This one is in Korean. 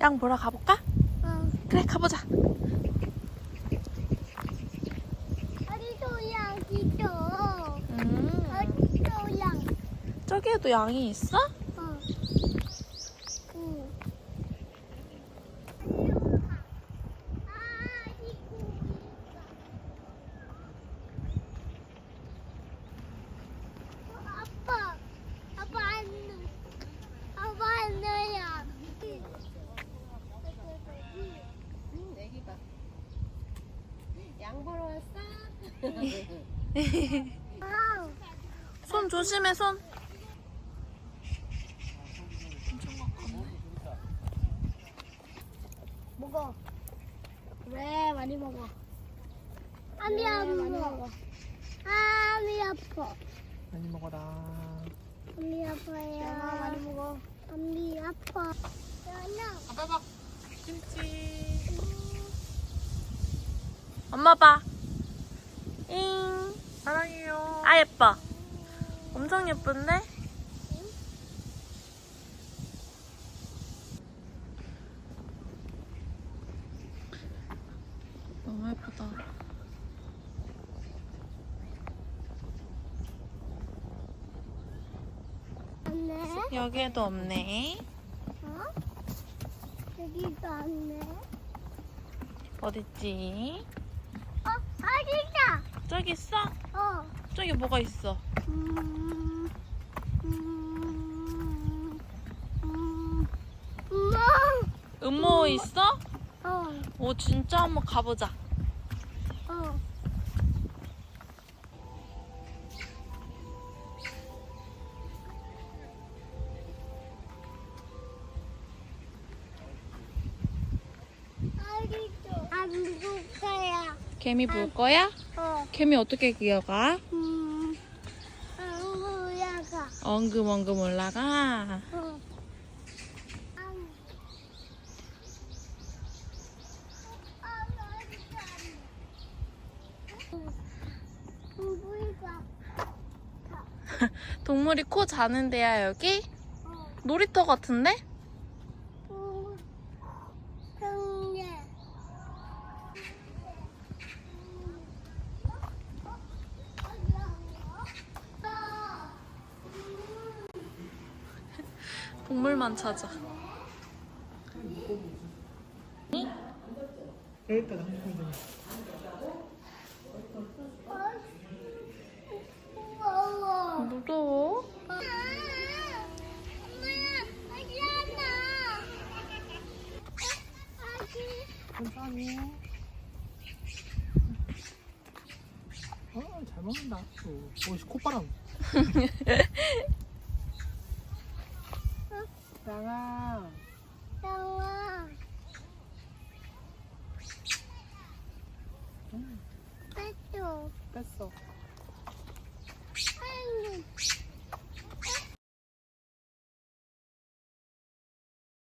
양 보러 가볼까? 어. 그래 가보자. 어디도 양이도. 음. 어디도 양. 저기에도 양이 있어? 어. 응. 아, 이 고기가. 어, 아빠, 아빠 안 넣, 아빠 안 넣어요. 애기가 양 보러 왔어? 아, 손 조심해 손. 먹어. 그래, 많이 먹어. 아미 아파. 아미 아파. 많이 먹어라. 아미 아파요. 많이 먹어. 아미 아파. 연아. 아빠 봐. 엄마 봐. 잉. 사랑해요. 아 예뻐. 엄청 예쁜데? 너무 예쁘다. 여기에도 없네. 어? 여기도 안네. 어딨지? 어, 어디다. 저기 있어? 어. 저기 뭐가 있어? 음. 음. 음. 엄마. 음모 있어? 어. 오 진짜 한번 가보자. 어. 어디도 안볼 거야. 개미 볼 거야? 어. 개미 어떻게 기어가? 음. 안 보여가. 엉금엉금 올라가. 어. 동물이 코 자는 데야 여기? 어. 놀이터 같은데? 음. 형네. 동물만 찾아. 무서워. 무서워? 아. 어, 잘 먹는다. 오, 오, 콧바람. 양아, 나와. 음, 뺐어. 뺐